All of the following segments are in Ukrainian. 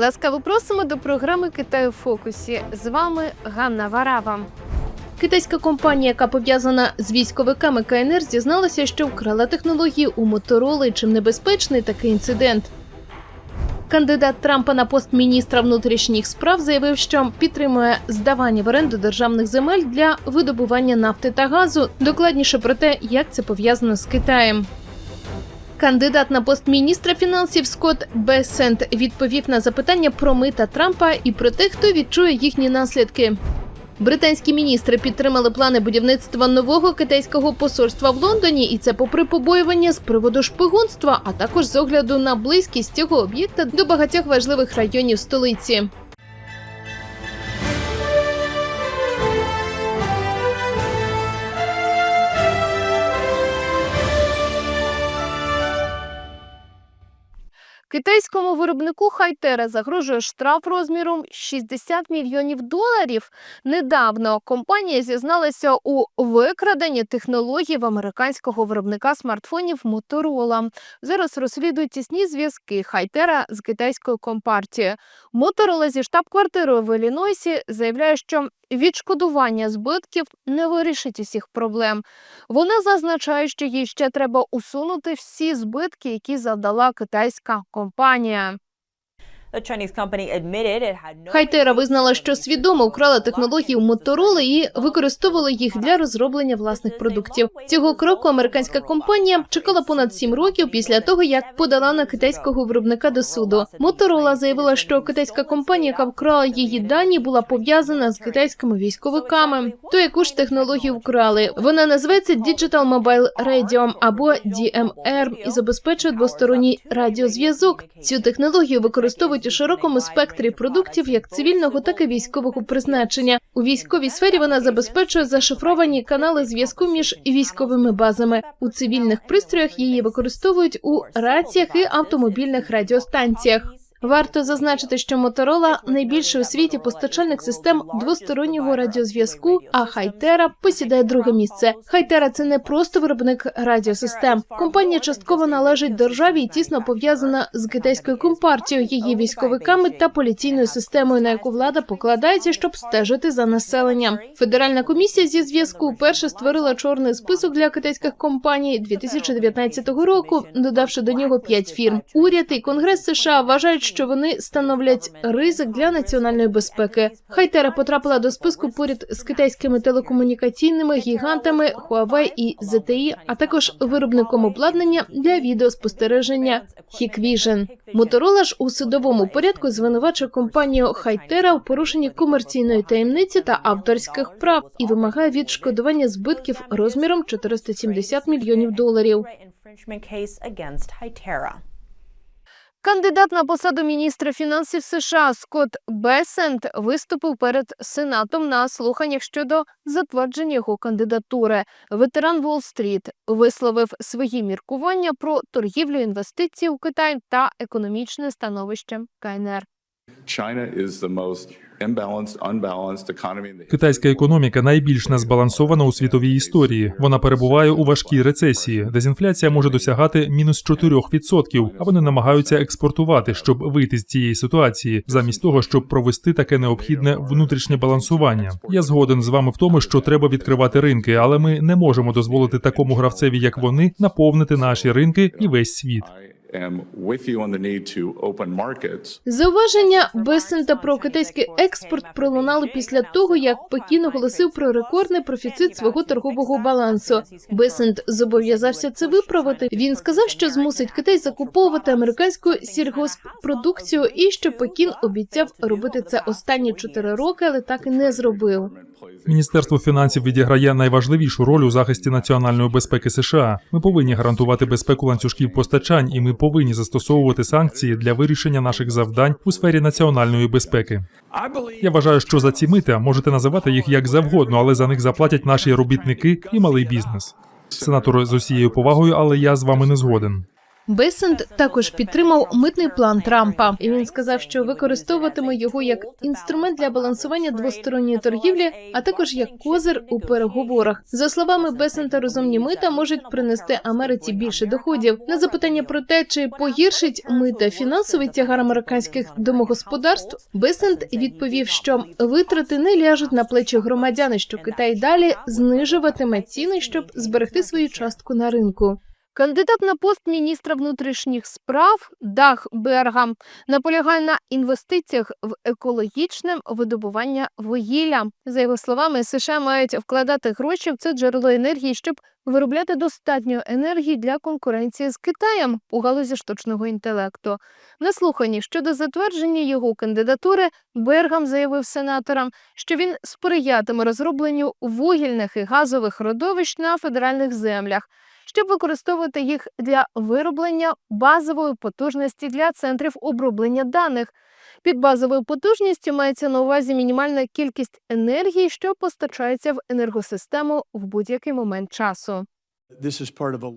Ласкаво просимо до програми Китаю в фокусі. З вами Ганна Варава. Китайська компанія, яка пов'язана з військовиками КНР, зізналася, що вкрала технології у Мотороли. Чим небезпечний такий інцидент? Кандидат Трампа на пост міністра внутрішніх справ заявив, що підтримує здавання в оренду державних земель для видобування нафти та газу. Докладніше про те, як це пов'язано з Китаєм. Кандидат на пост міністра фінансів Скотт Бесент відповів на запитання про мита Трампа і про те, хто відчує їхні наслідки. Британські міністри підтримали плани будівництва нового китайського посольства в Лондоні, і це попри побоювання з приводу шпигунства, а також з огляду на близькість цього об'єкта до багатьох важливих районів столиці. Китайському виробнику Хайтера загрожує штраф розміром 60 мільйонів доларів. Недавно компанія зізналася у викраденні технологій в американського виробника смартфонів Motorola. Зараз розслідують тісні зв'язки Хайтера з китайською компартією. Motorola зі штаб-квартирою в Іллінойсі заявляє, що відшкодування збитків не вирішить усіх проблем. Вона зазначає, що їй ще треба усунути всі збитки, які завдала китайська компанія компанія. Хайтера визнала, що свідомо вкрала технології у Motorola і використовувала їх для розроблення власних продуктів. Цього кроку американська компанія чекала понад сім років після того, як подала на китайського виробника до суду. Motorola заявила, що китайська компанія, яка вкрала її дані, була пов'язана з китайськими військовиками. То яку ж технологію вкрали? Вона називається Digital Mobile Radio або DMR і забезпечує двосторонній радіозв'язок. Цю технологію використовують у широкому спектрі продуктів як цивільного, так і військового призначення. У військовій сфері вона забезпечує зашифровані канали зв'язку між військовими базами. У цивільних пристроях її використовують у раціях і автомобільних радіостанціях. Варто зазначити, що Motorola – найбільший у світі постачальник систем двостороннього радіозв'язку, а Хайтера посідає друге місце. Хайтера це не просто виробник радіосистем. Компанія частково належить державі і тісно пов'язана з китайською компартією, її військовиками та поліційною системою, на яку влада покладається, щоб стежити за населенням. Федеральна комісія зі зв'язку вперше створила чорний список для китайських компаній 2019 року, додавши до нього п'ять фірм. Уряд і Конгрес США вважають, що вони становлять ризик для національної безпеки. Хайтера потрапила до списку поряд з китайськими телекомунікаційними гігантами Huawei і ZTE, а також виробником обладнання для відеоспостереження Hikvision. Моторола ж у судовому порядку звинувачує компанію Хайтера у порушенні комерційної таємниці та авторських прав і вимагає відшкодування збитків розміром 470 мільйонів доларів. Кандидат на посаду міністра фінансів США Скотт Бесент виступив перед Сенатом на слуханнях щодо затвердження його кандидатури. Ветеран Уолл-стріт висловив свої міркування про торгівлю інвестицій у Китай та економічне становище КНР. Китайська економіка найбільш незбалансована у світовій історії. Вона перебуває у важкій рецесії. Дезінфляція може досягати мінус 4%, а вони намагаються експортувати, щоб вийти з цієї ситуації, замість того, щоб провести таке необхідне внутрішнє балансування. Я згоден з вами в тому, що треба відкривати ринки, але ми не можемо дозволити такому гравцеві, як вони, наповнити наші ринки і весь світ. Зауваження Бесента про китайський експорт пролунали після того, як Пекін оголосив про рекордний профіцит свого торгового балансу. Бесент зобов'язався це виправити. Він сказав, що змусить Китай закуповувати американську сільгосппродукцію, і що Пекін обіцяв робити це останні чотири роки, але так і не зробив. Міністерство фінансів відіграє найважливішу роль у захисті національної безпеки США. Ми повинні гарантувати безпеку ланцюжків постачань, і ми повинні застосовувати санкції для вирішення наших завдань у сфері національної безпеки. Я вважаю, що за ці мита можете називати їх як завгодно, але за них заплатять наші робітники і малий бізнес. Сенатор з усією повагою, але я з вами не згоден. Бесент також підтримав митний план Трампа, і він сказав, що використовуватиме його як інструмент для балансування двосторонньої торгівлі, а також як козир у переговорах. За словами Бесента, розумні мита можуть принести Америці більше доходів. На запитання про те, чи погіршить мита фінансовий тягар американських домогосподарств, Бесент відповів, що витрати не ляжуть на плечі громадян, і що Китай далі знижуватиме ціни, щоб зберегти свою частку на ринку. Кандидат на пост міністра внутрішніх справ Дах Бергам наполягає на інвестиціях в екологічне видобування вугілля. За його словами, США мають вкладати гроші в це джерело енергії, щоб виробляти достатньо енергії для конкуренції з Китаєм у галузі штучного інтелекту. На слуханні щодо затвердження його кандидатури Бергам заявив сенаторам, що він сприятиме розробленню вугільних і газових родовищ на федеральних землях щоб використовувати їх для вироблення базової потужності для центрів оброблення даних. Під базовою потужністю мається на увазі мінімальна кількість енергії, що постачається в енергосистему в будь-який момент часу.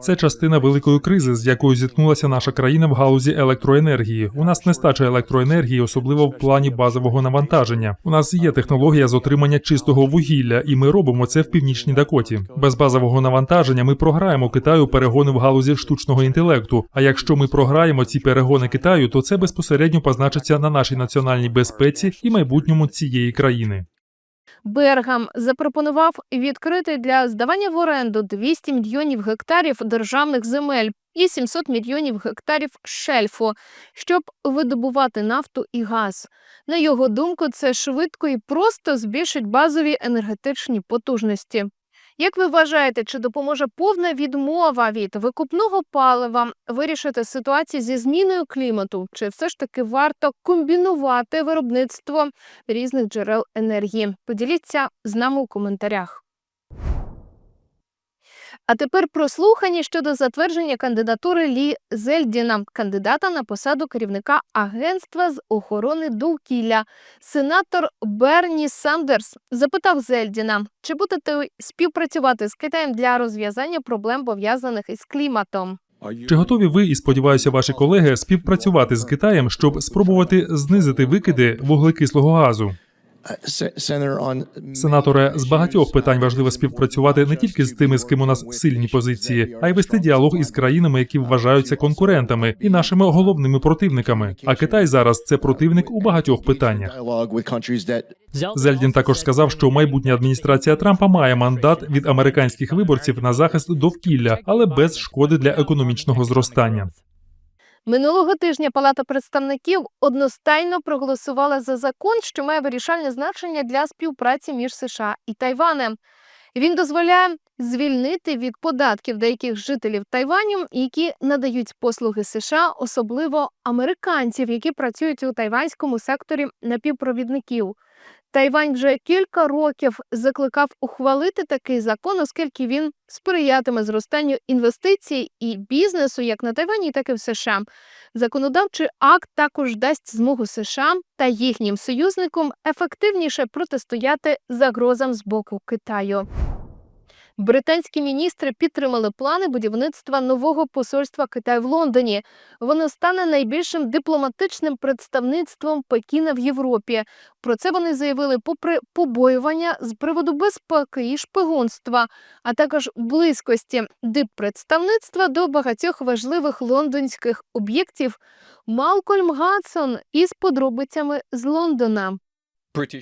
Це частина великої кризи, з якою зіткнулася наша країна в галузі електроенергії. У нас нестача електроенергії, особливо в плані базового навантаження. У нас є технологія з отримання чистого вугілля, і ми робимо це в північній Дакоті. Без базового навантаження ми програємо Китаю перегони в галузі штучного інтелекту. А якщо ми програємо ці перегони Китаю, то це безпосередньо позначиться на нашій національній безпеці і майбутньому цієї країни. Бергам запропонував відкрити для здавання в оренду 200 мільйонів гектарів державних земель і 700 мільйонів гектарів шельфу, щоб видобувати нафту і газ. На його думку, це швидко і просто збільшить базові енергетичні потужності. Як ви вважаєте, чи допоможе повна відмова від викупного палива вирішити ситуацію зі зміною клімату? Чи все ж таки варто комбінувати виробництво різних джерел енергії? Поділіться з нами у коментарях. А тепер про слухання щодо затвердження кандидатури Лі Зельдіна, кандидата на посаду керівника Агентства з охорони довкілля. Сенатор Берні Сандерс запитав Зельдіна, чи будете співпрацювати з Китаєм для розв'язання проблем пов'язаних із кліматом. Чи готові ви і сподіваюся, ваші колеги співпрацювати з Китаєм, щоб спробувати знизити викиди вуглекислого газу? Сенаторе, з багатьох питань важливо співпрацювати не тільки з тими, з ким у нас сильні позиції, а й вести діалог із країнами, які вважаються конкурентами і нашими головними противниками. А Китай зараз це противник у багатьох питаннях. Зельдін також сказав, що майбутня адміністрація Трампа має мандат від американських виборців на захист довкілля, але без шкоди для економічного зростання. Минулого тижня Палата представників одностайно проголосувала за закон, що має вирішальне значення для співпраці між США і Тайванем. Він дозволяє звільнити від податків деяких жителів Тайваню, які надають послуги США, особливо американців, які працюють у тайванському секторі напівпровідників. Тайвань вже кілька років закликав ухвалити такий закон, оскільки він сприятиме зростанню інвестицій і бізнесу як на Тайвані, так і в США. Законодавчий акт також дасть змогу США та їхнім союзникам ефективніше протистояти загрозам з боку Китаю. Британські міністри підтримали плани будівництва нового посольства Китаю в Лондоні. Воно стане найбільшим дипломатичним представництвом Пекіна в Європі. Про це вони заявили попри побоювання з приводу безпеки і шпигунства, а також близькості диппредставництва до багатьох важливих лондонських об'єктів. Малкольм Гадсон із подробицями з Лондона.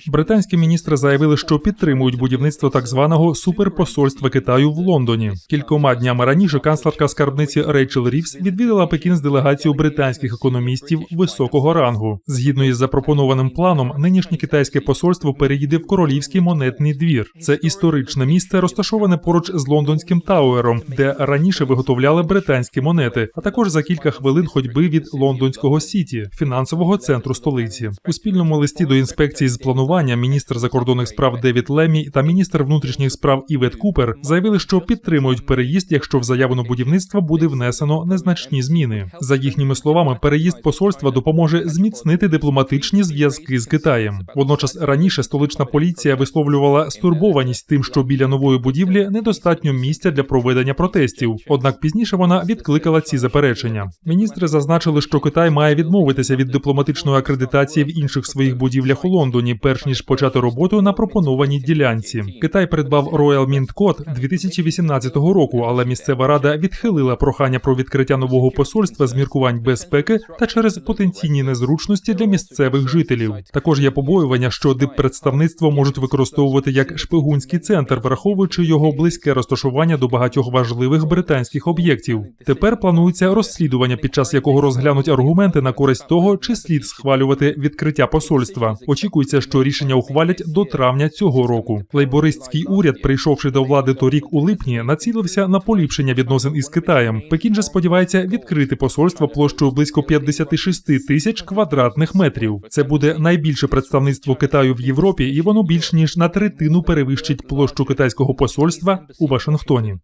Британські міністри заявили, що підтримують будівництво так званого суперпосольства Китаю в Лондоні. Кількома днями раніше канцлерка скарбниці Рейчел Рівс відвідала Пекін з делегацією британських економістів високого рангу. Згідно із запропонованим планом, нинішнє китайське посольство переїде в королівський монетний двір. Це історичне місце, розташоване поруч з лондонським Тауером, де раніше виготовляли британські монети, а також за кілька хвилин ходьби від лондонського сіті, фінансового центру столиці. У спільному листі до інспекції з планування міністр закордонних справ Девід Лемі та міністр внутрішніх справ Івет Купер заявили, що підтримують переїзд, якщо в заяву на будівництво буде внесено незначні зміни. За їхніми словами, переїзд посольства допоможе зміцнити дипломатичні зв'язки з Китаєм. Водночас раніше столична поліція висловлювала стурбованість тим, що біля нової будівлі недостатньо місця для проведення протестів. Однак пізніше вона відкликала ці заперечення. Міністри зазначили, що Китай має відмовитися від дипломатичної акредитації в інших своїх будівлях у Лондоні, перш ніж почати роботу на пропонованій ділянці. Китай придбав Royal Mint Code 2018 року, але місцева рада відхилила прохання про відкриття нового посольства з міркувань безпеки та через потенційні незручності для місцевих жителів. Також є побоювання, що диппредставництво можуть використовувати як шпигунський центр, враховуючи його близьке розташування до багатьох важливих британських об'єктів. Тепер планується розслідування, під час якого розглянуть аргументи на користь того, чи слід схвалювати відкриття посольства. Очікується, що рішення ухвалять до травня цього року. Лейбористський уряд, прийшовши до влади торік у липні, націлився на поліпшення відносин із Китаєм. Пекін же сподівається відкрити посольство площею близько 56 тисяч квадратних метрів. Це буде найбільше представництво Китаю в Європі, і воно більш ніж на третину перевищить площу китайського посольства у Вашингтоні.